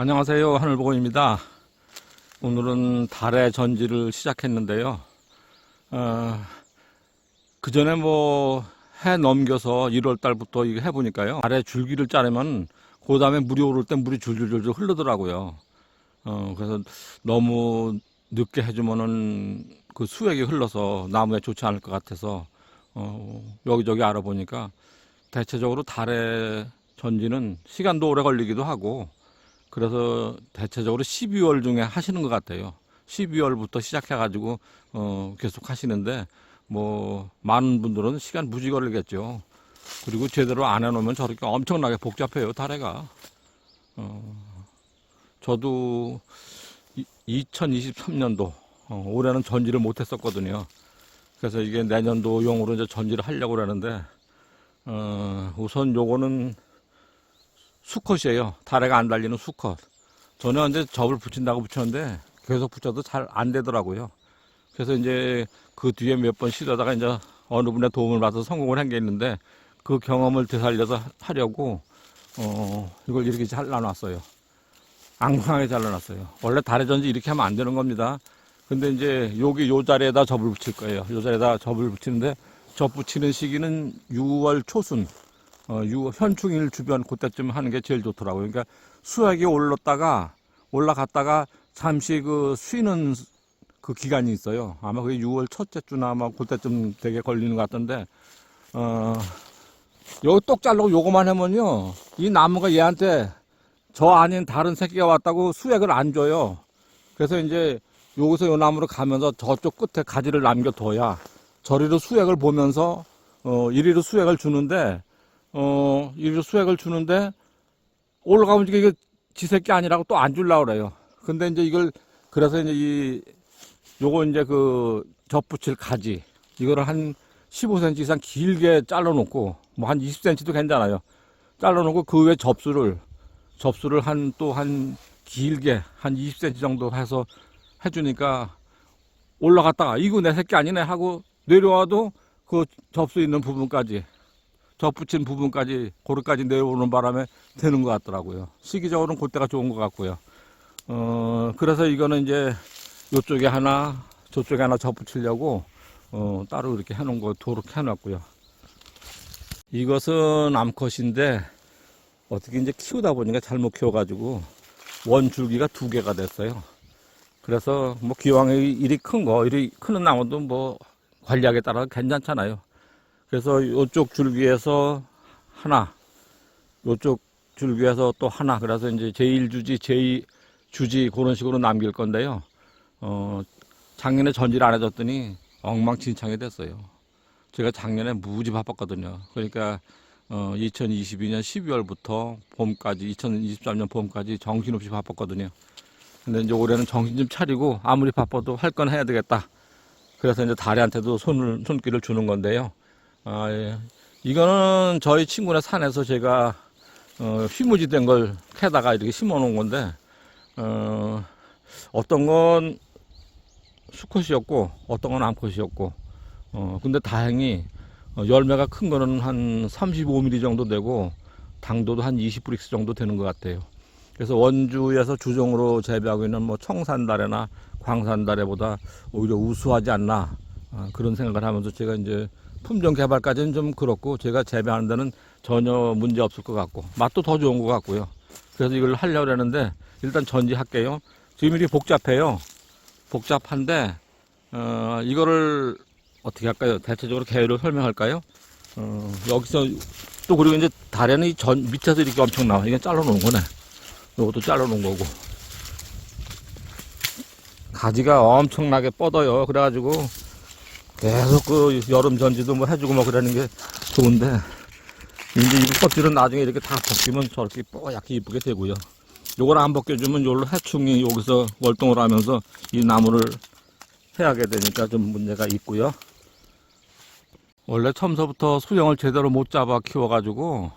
안녕하세요. 하늘보고입니다. 오늘은 달의 전지를 시작했는데요. 어, 그 전에 뭐 해 넘겨서 1월 달부터 이거 해보니까요. 달에 줄기를 자르면 그 다음에 물이 오를 때 물이 줄줄줄줄 흐르더라고요. 어, 그래서 너무 늦게 해주면은 그 수액이 흘러서 나무에 좋지 않을 것 같아서 어, 여기저기 알아보니까 대체적으로 달의 전지는 시간도 오래 걸리기도 하고 그래서 대체적으로 12월 중에 하시는 것 같아요. 12월부터 시작해가지고 어, 계속 하시는데 뭐 많은 분들은 시간 무지 걸리겠죠. 그리고 제대로 안 해놓으면 저렇게 엄청나게 복잡해요 다래가. 어, 저도 2023년도 어, 올해는 전지를 못했었거든요. 그래서 이게 내년도용으로 이제 전지를 하려고 그러는데 어, 우선 요거는 수컷이에요. 다래가 안 달리는 수컷. 저는 이제 접을 붙인다고 붙였는데 계속 붙여도 잘 안 되더라고요. 그래서 이제 그 뒤에 몇 번 시도하다가 이제 어느 분의 도움을 받아서 성공을 한 게 있는데 그 경험을 되살려서 하려고 어 이걸 이렇게 잘라놨어요. 앙상하게 잘라놨어요. 원래 달의 전지 이렇게 하면 안 되는 겁니다. 근데 이제 여기 요 자리에다 접을 붙일 거예요. 요 자리에다 접을 붙이는데 접 붙이는 시기는 6월 초순. 어, 유, 현충일 주변 그때쯤 하는 게 제일 좋더라고요. 그러니까 수액이 올랐다가 올라갔다가 잠시 그 쉬는 그 기간이 있어요. 아마 그게 6월 첫째 주나 아마 그때쯤 되게 걸리는 것 같던데, 어, 여기 똑 자르고 요거만 하면요. 이 나무가 얘한테 저 아닌 다른 새끼가 왔다고 수액을 안 줘요. 그래서 이제 여기서 요 나무로 가면서 저쪽 끝에 가지를 남겨둬야 저리로 수액을 보면서 어, 이리로 수액을 주는데 어, 이리로 수액을 주는데 올라가면 이게 지 새끼 아니라고 또 안 줄라 그래요. 근데 이제 이걸 그래서 이제 이 요거 이제 그 접붙일 가지 이거를 한 15cm 이상 길게 잘라 놓고 뭐 한 20cm도 괜찮아요. 잘라 놓고 그 위에 접수를 접수를 한또한 길게 한 20cm 정도 해서 해주니까 올라갔다가 이거 내 새끼 아니네 하고 내려와도 그 접수 있는 부분까지 접붙인 부분까지 고르까지 내려오는 바람에 되는 것 같더라고요. 시기적으로는 그때가 좋은 것 같고요. 어 그래서 이거는 이제 요쪽에 하나 저쪽에 하나 접붙이려고 어 따로 이렇게 해놓은 거 도록 해놨고요. 이것은 암컷인데 어떻게 이제 키우다 보니까 잘못 키워가지고 원 줄기가 두 개가 됐어요. 그래서 뭐 기왕에 일이 큰 거, 일이 크는 나무도 뭐 관리하기에 따라 괜찮잖아요. 그래서 요쪽 줄기에서 하나, 요쪽 줄기에서 또 하나, 그래서 이제 제1주지, 제2주지 그런 식으로 남길 건데요. 어, 작년에 전지를 안 해줬더니 엉망진창이 됐어요. 제가 작년에 무지 바빴거든요. 그러니까 어, 2022년 12월부터 봄까지, 2023년 봄까지 정신없이 바빴거든요. 근데 이제 올해는 정신 좀 차리고 아무리 바빠도 할 건 해야 되겠다. 그래서 이제 다리한테도 손을, 손길을 주는 건데요. 아, 예. 이거는 저희 친구네 산에서 제가 어, 휘무지 된 걸 캐다가 이렇게 심어 놓은 건데, 어, 어떤 건 수컷이었고, 어떤 건 암컷이었고, 어, 근데 다행히 어, 열매가 큰 거는 한 35mm 정도 되고, 당도도 한 20브릭스 정도 되는 것 같아요. 그래서 원주에서 주종으로 재배하고 있는 뭐 청산다래나 광산다래보다 오히려 우수하지 않나 아, 그런 생각을 하면서 제가 이제 품종 개발까지는 좀 그렇고 제가 재배하는 데는 전혀 문제 없을 것 같고 맛도 더 좋은 것 같고요. 그래서 이걸 하려고 하는데 일단 전지할게요. 지금 이렇게 복잡해요. 복잡한데 어, 이거를 어떻게 할까요? 대체적으로 개요를 설명할까요? 어, 여기서 또 그리고 이제 달에는 이 전 밑에서 이렇게 엄청 나와. 이게 잘라놓은 거네. 이것도 잘라놓은 거고. 가지가 엄청나게 뻗어요. 그래가지고 계속 그 여름 전지도 뭐 해주고 뭐 그러는 게 좋은데 이제 이 껍질은 나중에 이렇게 다 벗기면 저렇게 뽀얗게 이쁘게 되고요. 요걸 안 벗겨주면 요로 해충이 여기서 월동을 하면서 이 나무를 해하게 되니까 좀 문제가 있고요. 원래 처음서부터 수영을 제대로 못 잡아 키워가지고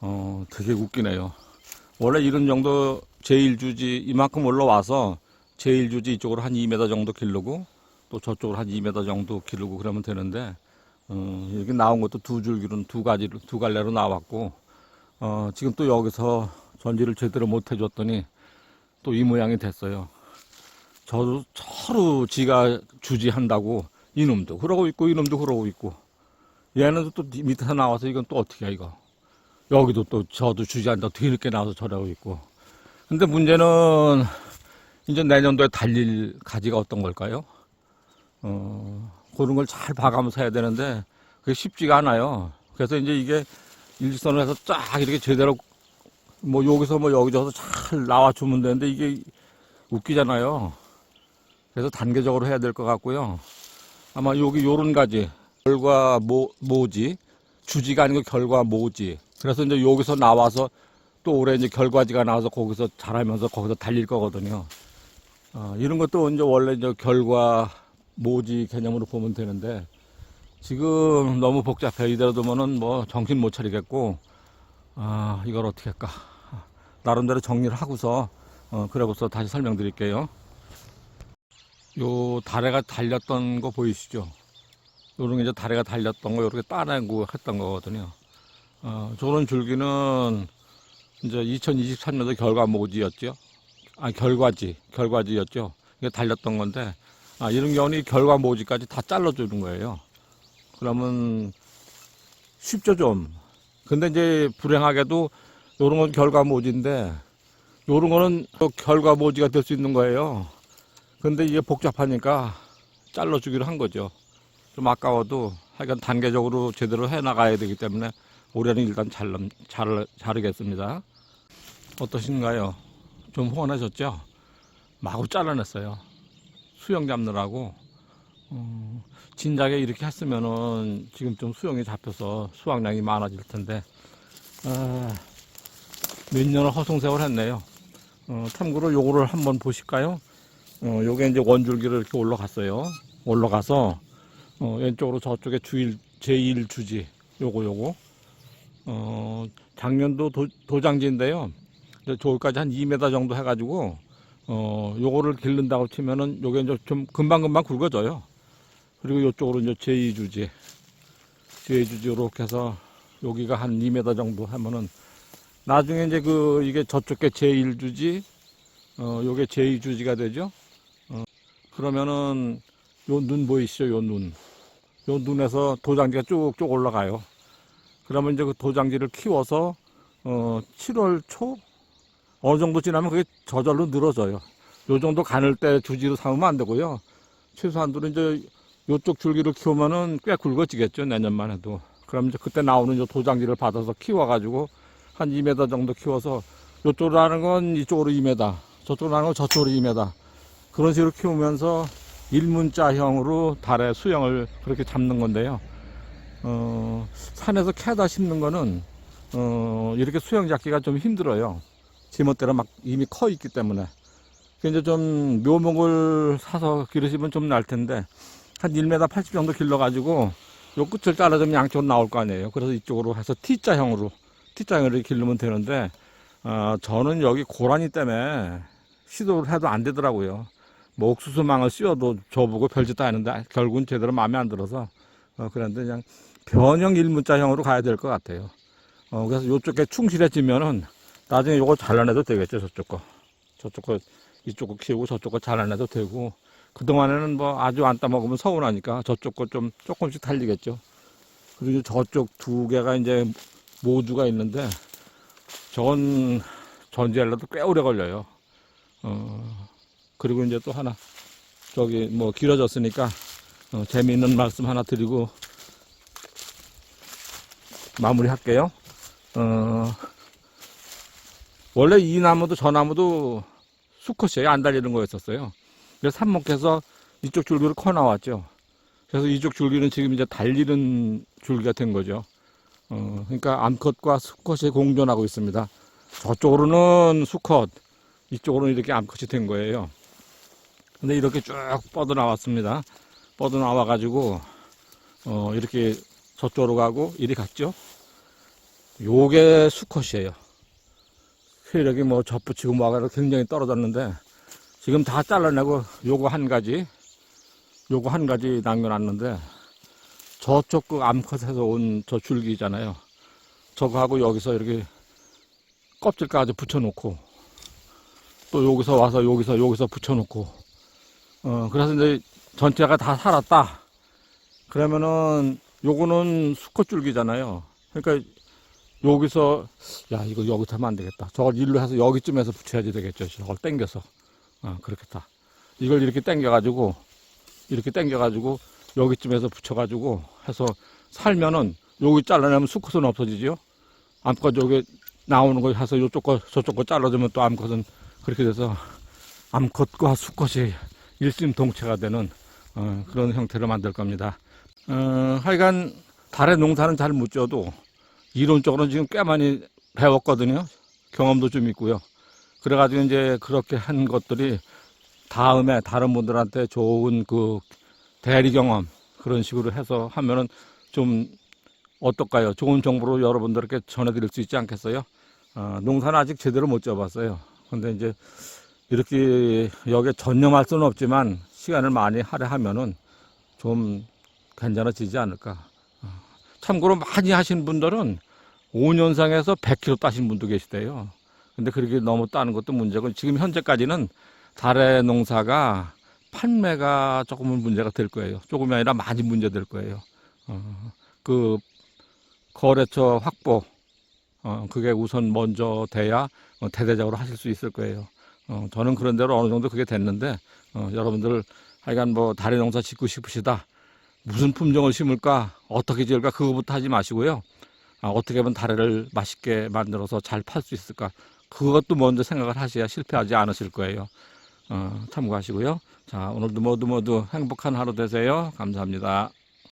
어 되게 웃기네요. 원래 이런 정도 제1주지 이만큼 올라와서 제1주지 이쪽으로 한 2m 정도 기르고 또 저쪽으로 한 2m 정도 기르고 그러면 되는데 어, 여기 나온 것도 두 줄기로 두 가지로 두 갈래로 나왔고 어, 지금 또 여기서 전지를 제대로 못 해줬더니 또 이 모양이 됐어요. 저도 서로 지가 주지한다고 이놈도 그러고 있고 이놈도 그러고 있고 얘는 또 밑에서 나와서 이건 또 어떻게 해 이거 여기도 또 저도 주지한다 이렇게 나와서 저러고 있고 근데 문제는 이제 내년도에 달릴 가지가 어떤 걸까요? 어, 그런 걸 잘 봐가면서 해야 되는데 그게 쉽지가 않아요. 그래서 이제 이게 일직선을 해서 쫙 이렇게 제대로 뭐 여기서 뭐 여기저기서 잘 나와주면 되는데 이게 웃기잖아요. 그래서 단계적으로 해야 될 것 같고요. 아마 여기 요런 가지 결과 모, 모지 주지가 아니고 결과 모지. 그래서 이제 여기서 나와서 또 올해 이제 결과지가 나와서 거기서 자라면서 거기서 달릴 거거든요. 어, 이런 것도 이제 원래 이제 결과 모지 개념으로 보면 되는데 지금 너무 복잡해. 이대로 두면은 뭐 정신 못 차리겠고 아 이걸 어떻게 할까? 나름대로 정리를 하고서 어 그러고서 다시 설명드릴게요. 요 다래가 달렸던 거 보이시죠? 요런 게 이제 다래가 달렸던 거 이렇게 따내고 했던 거거든요. 어 저런 줄기는 이제 2023년도 결과 모지였죠? 아 결과지 결과지였죠? 이게 달렸던 건데 아 이런 경우는 이 결과 모지까지 다 잘라주는 거예요 그러면 쉽죠 좀. 근데 이제 불행하게도 요런 건 결과 모지인데 요런 거는 또 결과 모지가 될 수 있는 거예요. 근데 이게 복잡하니까 잘라주기로 한 거죠. 좀 아까워도 하여간 단계적으로 제대로 해 나가야 되기 때문에 올해는 일단 잘, 잘, 자르겠습니다. 어떠신가요? 좀 후원하셨죠? 마구 잘라냈어요. 수영 잡느라고. 어, 진작에 이렇게 했으면은 지금 좀 수영이 잡혀서 수확량이 많아질 텐데 아, 몇 년을 허송세월 했네요. 어, 참고로 요거를 한번 보실까요? 어, 요게 이제 원줄기를 이렇게 올라갔어요. 올라가서 어, 왼쪽으로 저쪽에 주일 제1 주지 요거 요거 어, 작년도 도, 도장지인데요. 저기까지 한 2m 정도 해가지고 어, 요거를 기른다고 치면은 요게 이제 좀 금방금방 굵어져요. 그리고 이쪽으로 이제 제2주지. 제2주지 이렇게 해서 여기가 한 2m 정도 하면은 나중에 이제 그 이게 저쪽에 제1주지, 어, 요게 제2주지가 되죠. 어, 그러면은 요 눈 보이시죠? 요 눈. 요 눈에서 도장지가 쭉쭉 올라가요. 그러면 이제 그 도장지를 키워서 어, 7월 초 어느 정도 지나면 그게 저절로 늘어져요. 요 정도 가늘 때 주지로 삼으면 안 되고요. 최소한도로 이제 요쪽 줄기를 키우면은 꽤 굵어지겠죠 내년만 해도 그럼 이제 그때 나오는 요 도장지를 받아서 키워가지고 한 2m 정도 키워서 요쪽으로 하는 건 이쪽으로 2m 저쪽으로 하는 건 저쪽으로 2m 그런 식으로 키우면서 일문자형으로 달에 수영을 그렇게 잡는 건데요 어, 산에서 캐다 심는 거는 어, 이렇게 수영 잡기가 좀 힘들어요 지멋대로 막 이미 커 있기 때문에 이제 좀 묘목을 사서 기르시면 좀 날 텐데 한 1m 80 정도 길러가지고 요 끝을 잘라주면 양쪽으로 나올 거 아니에요. 그래서 이쪽으로 해서 T자형으로, T자형으로 기르면 되는데, 어, 저는 여기 고라니 때문에 시도를 해도 안 되더라고요. 뭐 옥수수망을 씌워도 저보고 별짓도 하는데 결국은 제대로 마음에 안 들어서, 어, 그런데 그냥 변형 일문자형으로 가야 될 것 같아요. 어, 그래서 요쪽에 충실해지면은 나중에 요거 잘라내도 되겠죠, 저쪽 거. 저쪽 거, 이쪽 거 키우고 저쪽 거 잘라내도 되고, 그동안에는 뭐 아주 안 따먹으면 서운하니까 저쪽 거 좀 조금씩 달리겠죠. 그리고 저쪽 두 개가 이제 모주가 있는데 저건 전지하려도 꽤 오래 걸려요. 어, 그리고 이제 또 하나 저기 뭐 길어졌으니까 어, 재미있는 말씀 하나 드리고 마무리 할게요. 어, 원래 이 나무도 저 나무도 수컷이에요. 안 달리는 거였었어요. 그래서 삽목해서 이쪽 줄기를 커 나왔죠. 그래서 이쪽 줄기는 지금 이제 달리는 줄기가 된 거죠. 어, 그러니까 암컷과 수컷이 공존하고 있습니다. 저쪽으로는 수컷, 이쪽으로는 이렇게 암컷이 된 거예요. 근데 이렇게 쭉 뻗어 나왔습니다. 뻗어 나와 가지고, 어, 이렇게 저쪽으로 가고 이리 갔죠. 요게 수컷이에요. 세력이 뭐 접붙이고 뭐하고 굉장히 떨어졌는데, 지금 다 잘라내고 요거 한 가지 요거 한 가지 남겨놨는데 저쪽 그 암컷에서 온 저 줄기잖아요. 저거하고 여기서 이렇게 껍질까지 붙여놓고 또 여기서 와서 여기서 여기서 붙여놓고 어 그래서 이제 전체가 다 살았다. 그러면은 요거는 수컷 줄기잖아요. 그러니까 여기서 야 이거 여기서 하면 안 되겠다. 저걸 일로 해서 여기쯤에서 붙여야지 되겠죠. 저걸 당겨서. 어 그렇겠다. 이걸 이렇게 당겨 가지고 이렇게 당겨 가지고 여기쯤에서 붙여 가지고 해서 살면은 여기 잘라내면 수컷은 없어지지요? 암컷 여기 나오는 거 해서 이쪽 거 저쪽 거 잘라주면 또 암컷은 그렇게 돼서 암컷과 수컷이 일심동체가 되는 어, 그런 형태를 만들 겁니다. 어, 하여간 달의 농사는 잘 못 지어도 이론적으로는 지금 꽤 많이 배웠거든요. 경험도 좀 있고요. 그래가지고 이제 그렇게 한 것들이 다음에 다른 분들한테 좋은 그 대리 경험 그런 식으로 해서 하면은 좀 어떨까요? 좋은 정보로 여러분들께 전해드릴 수 있지 않겠어요? 어, 농사는 아직 제대로 못 지어봤어요. 근데 이제 이렇게 여기에 전념할 수는 없지만 시간을 많이 할애하면은 좀 괜찮아지지 않을까. 어, 참고로 많이 하신 분들은 5년상에서 100kg 따신 분도 계시대요. 근데 그렇게 너무 따는 것도 문제고 지금 현재까지는 달의 농사가 판매가 조금은 문제가 될 거예요. 조금이 아니라 많이 문제 될 거예요. 어, 그 거래처 확보 어, 그게 우선 먼저 돼야 어, 대대적으로 하실 수 있을 거예요. 어, 저는 그런 대로 어느 정도 그게 됐는데 어, 여러분들 하여간 뭐 다리 농사 짓고 싶으시다. 무슨 품종을 심을까 어떻게 지을까 그거부터 하지 마시고요. 아, 어떻게 하면 다리를 맛있게 만들어서 잘 팔 수 있을까 그것도 먼저 생각을 하셔야 실패하지 않으실 거예요. 어, 참고하시고요. 자 오늘도 모두 모두 행복한 하루 되세요. 감사합니다.